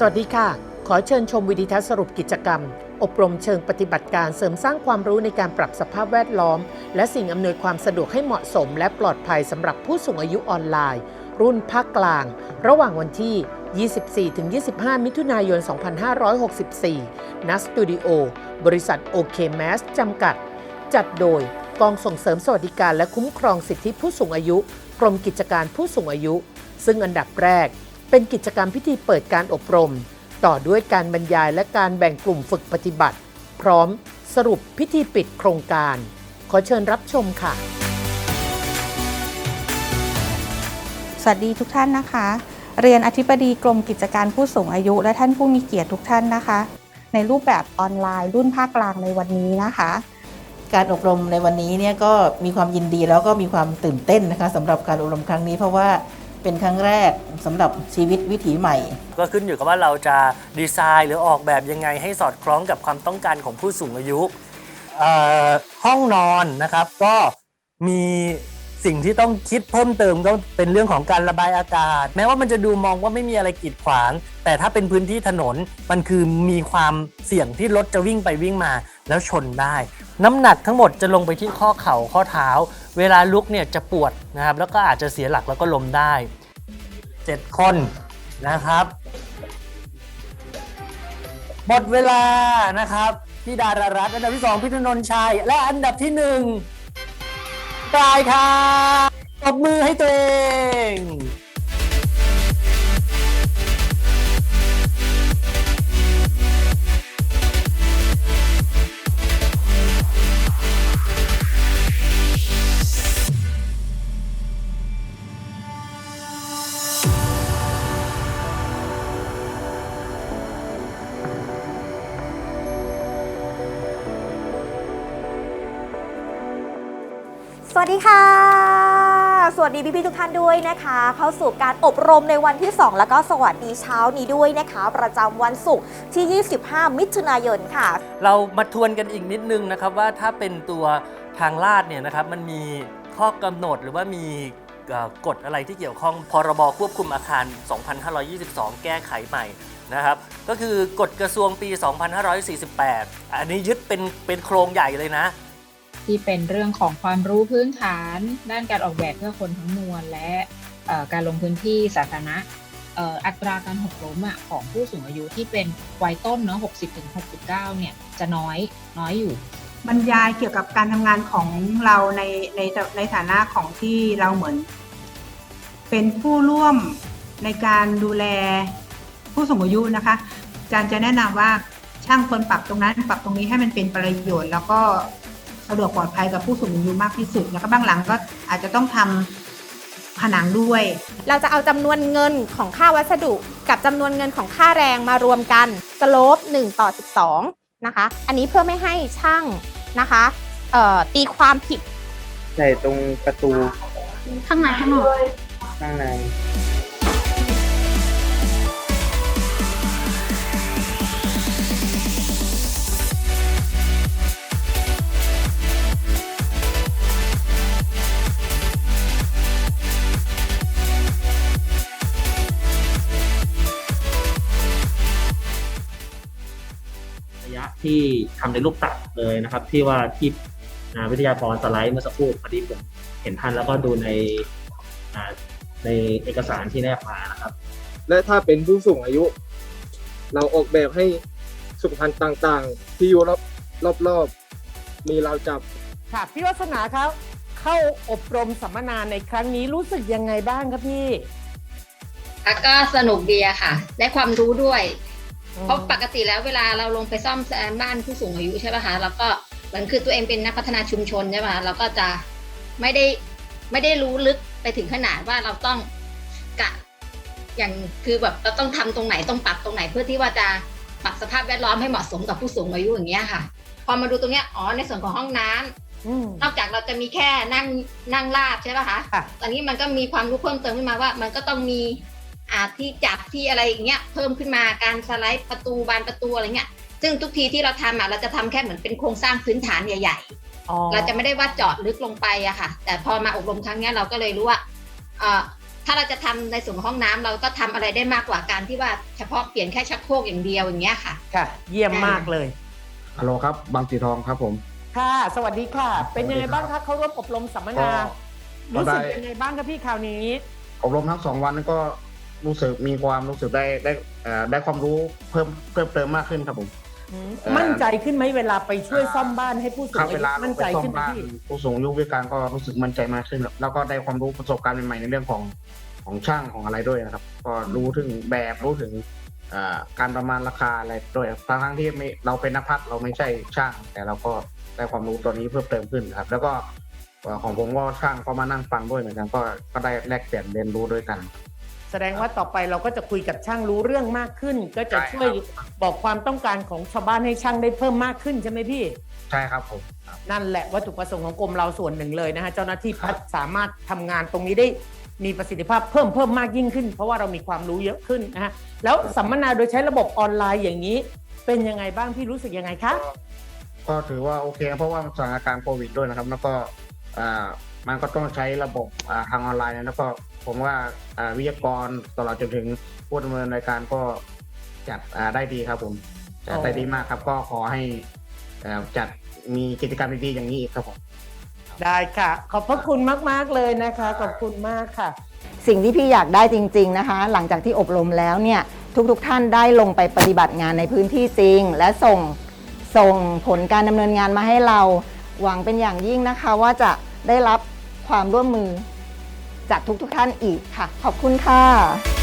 สวัสดีค่ะ ขอเชิญชมวิดีทัศสรุปกิจกรรม อบรมเชิงปฏิบัติการเสริมสร้างความรู้ในการปรับสภาพแวดล้อม และสิ่งอำนวยความสะดวกให้เหมาะสม และปลอดภัยสำหรับผู้สูงอายุออนไลน์ รุ่นภาคกลาง ระหว่างวันที่ 24-25 มิถุนายน 2564 ณ สตูดิโอ บริษัทโอเคแมสจำกัด จัดโดยกองส่งเสริมสวัสดิการและคุ้มครองสิทธิผู้สูงอายุ กรมกิจการผู้สูงอายุ ซึ่งอันดับแรก เป็นกิจกรรมพิธีเปิดการอบรม ต่อด้วยการบรรยายและการแบ่งกลุ่มฝึกปฏิบัติ พร้อมสรุปพิธีปิดโครงการ ขอเชิญรับชมค่ะ สวัสดีทุกท่านนะคะ เรียนอธิบดีกรมกิจการผู้สูงอายุ และท่านผู้มีเกียรติทุกท่านนะคะ ในรูปแบบออนไลน์รุ่นภาคกลางในวันนี้นะคะการอบรมในวันนี้เนี่ยก็มีความยินดีแล้วก็มีความตื่นเต้นนะคะสำหรับการอบรมครั้งนี้ เพราะว่า เป็นครั้งแรกสำหรับชีวิตวิถีใหม่ ก็ขึ้นอยู่กับว่าเราจะดีไซน์หรือออกแบบยังไงให้สอดคล้องกับความต้องการของผู้สูงอายุเอ่อห้องนอนนะครับก็มีสิ่งที่ต้องคิดเพิ่มเติมก็เป็นเรื่องของการระบายอากาศ แม้ว่ามันจะดูมองว่าไม่มีอะไรกีดขวาง แต่ถ้าเป็นพื้นที่ถนนมันคือมีความเสี่ยงที่รถจะวิ่งไปวิ่งมาแล้วชนได้ น้ำหนักทั้งหมดจะลงไปที่ข้อเข่าข้อเท้า เวลาลุกเนี่ยจะปวดนะครับ แล้วก็อาจจะเสียหลักแล้วก็ล้มได้ 7 คนนะครับ หมดเวลานะครับ พี่ดารารัตน์อันดับที่ 2 พี่ธนนท์ชัย และอันดับที่1กายครับตบมือให้ตัวเอง วัสดีค่ะ สวัสดีพี่ๆทุกท่านด้วยนะคะ เข้าสู่การอบรมในวันที่ 2 แล้วก็สวัสดีเช้านี้ด้วยนะคะ ประจำวันศุกร์ที่ 25 มิถุนายนค่ะ เรามาทวนกันอีกนิดนึงนะครับว่าถ้าเป็นตัวทางลาดเนี่ยนะครับมันมีข้อกำหนดหรือว่ามีกฎอะไรที่เกี่ยวข้องพรบควบคุมอาคาร 2522 แก้ไขใหม่นะครับ ก็คือกฎกระทรวงปี 2548 อันนี้ยึดเป็นเป็นโครงใหญ่เลยนะ ที่เป็นเรื่องของความรู้พื้นฐาน ด้านการออกแบบเพื่อคนทั้งมวล และการลงพื้นที่สาธารณะอัตราการหกล้มของผู้สูงอายุที่เป็นวัยต้นเนาะ60ถึง69 เนี่ยจะน้อยน้อยอยู่ บรรยายเกี่ยวกับการทำงานของเราในในในฐานะของที่เราเหมือน เป็นผู้ร่วมในการดูแลผู้สูงอายุนะคะอาจารย์จะแนะนำว่าช่างควรปรับตรงนั้น ปรับตรงนี้ให้มันเป็นประโยชน์ แล้วก็ สะดวกปลอดภัยกับผู้สูงอายุมากที่สุด แล้วก็บ้างหลังก็อาจจะต้องทำผนังด้วย เราจะเอาจำนวนเงินของค่าวัสดุ กับจำนวนเงินของค่าแรงมารวมกันสโลป1ต่อ 12 นะคะ อันนี้เพื่อไม่ให้ช่างนะคะเอ่อตีความผิดใส่ตรงประตู ข้างในข้างนอกข้างใน ยะที่ทำในรูปตัดเลยนะครับ ที่ว่าที่อ่าวิทยากรสไลด์เมื่อสักครู่พอดีผมเห็นทันแล้วก็ดูในอ่าในเอกสารที่แนบมานะครับ และถ้าเป็นผู้สูงอายุ เราออกแบบให้สุขภัณฑ์ต่างๆ ที่อยู่รอบรอบรอบๆมีเราจับค่ะพี่วัฒนาครับเข้าอบรมสัมมนาในครั้งนี้รู้สึกยังไงบ้างครับพี่ค่ะก็สนุกดีอะค่ะ ได้ความรู้ด้วย เพราะปกติแล้วเวลาเราลงไปซ่อมแซมบ้านผู้สูงอายุใช่ป่ะคะแล้วก็เหมือนคือตัวเองเป็นนักพัฒนาชุมชนใช่ป่ะเราก็จะไม่ได้ไม่ได้รู้ลึกไปถึงขนาดว่าเราต้องกะอย่างคือแบบเราต้องทำตรงไหนต้องปรับตรงไหนเพื่อที่ว่าจะปรับสภาพแวดล้อมให้เหมาะสมกับผู้สูงอายุอย่างเงี้ยค่ะ พอมาดูตรงเนี้ยอ๋อในส่วนของห้องน้ำอืมนอกจากเราจะมีแค่นั่งนั่งราบใช่ป่ะคะค่ะตอนนี้มันก็มีความรู้เพิ่มเติมขึ้นมาว่า มันก็ต้องมีอา ที่จับที่อะไรอย่างเงี้ยเพิ่มขึ้นมาการสไลด์ประตูบานประตูอะไรเงี้ยซึ่งทุกทีที่เราทำอะเราจะทำแค่เหมือนเป็นโครงสร้างพื้นฐานใหญ่อ๋อๆเราจะไม่ได้ว่าเจาะลึกลงไปอะค่ะ แต่พอมาอบรมครั้งเนี้ยเราก็เลยรู้ว่าเอ่อถ้าเราจะทำในส่วนของห้องน้ำเราก็ทำอะไรได้มากกว่าการที่ว่าเฉพาะเปลี่ยนแค่ชักโครกอย่างเดียวอย่างเงี้ยค่ะ ค่ะ เยี่ยมมากเลยฮัลโหลครับ บางสีทองครับผม ค่ะ สวัสดีค่ะ เป็นยังไงบ้างคะเขาร่วมอบรมสัมมนาก็รู้สึกได้ยังไงบ้างคะพี่คราวนี้ อบรมทั้งสองวันนั้นก็ รู้สึกมีความรู้สึกได้ได้เอ่อได้ความรู้เพิ่มเพิ่มเติมมากขึ้นครับผม อืมเอ่อ มั่นใจขึ้นไหมเวลาไปช่วยซ่อมบ้านให้ผู้สูครังบอาเวยุลามั่นไปใจซ่อมขึ้นไหมบ้านพี่ผู้สูงอายุวิการก็รู้สึกมั่นใจมากขึ้นครับแล้วก็ได้ความรู้ประสบการณ์ใหม่ๆในเรื่องของของช่างของอะไรด้วยนะครับ ก็รู้ถึงแบบรู้ถึงเอ่อการประมาณราคาอะไรด้วยครับทั้งๆที่ไม่เราเป็นนักพัฒน์เราไม่ใช่ช่าง แต่เราก็ได้ความรู้ตัวนี้เพิ่มเติมขึ้นครับ แล้วก็เอ่อของผมก็ช่างก็มานั่งฟังด้วยเหมือนกันก็ก็ได้แลกเปลี่ยนเรียนรู้ด้วยกัน แสดงว่าต่อไปเราก็จะคุยกับช่างรู้เรื่องมากขึ้น ก็จะใช่ครับช่วยบอกความต้องการของชาวบ้านให้ช่างได้เพิ่มมากขึ้นใช่ไหมพี่ ใช่ครับผมครับนั่นแหละวัตถุประสงค์ของกรมเราส่วนหนึ่งเลยนะฮะเจ้าหน้าที่พัฒน์สามารถทำงานตรงนี้ได้มีประสิทธิภาพเพิ่มเพิ่มมากยิ่งขึ้น เพราะว่าเรามีความรู้เยอะขึ้นนะฮะแล้วสัมมนาโดยใช้ระบบออนไลน์อย่างนี้ เป็นยังไงบ้างพี่รู้สึกยังไงคะก็ถือว่าโอเคนะเพราะว่าสถานการณ์โควิดด้วยนะครับ แล้วก็อ่า มันก็ต้องใช้ระบบอ่าทางออนไลน์นะแล้วก็ผมว่าอ่าวิทยากรตลอดจนถึงผู้ดำเนินรายการก็จัดอ่าได้ดีครับผมจัดได้ดีมากครับ ก็ขอให้อ่าจัดมีกิจกรรมดีๆอย่างนี้อีกครับผมได้ค่ะ ขอบพระคุณมาก ๆ เลยนะคะ ขอบคุณมากค่ะ สิ่งที่พี่อยากได้จริง ๆนะคะ หลังจากที่อบรมแล้วเนี่ยทุกๆท่านได้ลงไปปฏิบัติงานในพื้นที่จริง และส่งส่งผลการดำเนินงานมาให้เรา หวังเป็นอย่างยิ่งนะคะว่าจะได้รับ ความร่วมมือ จากทุกๆท่านอีกค่ะ ขอบคุณค่ะ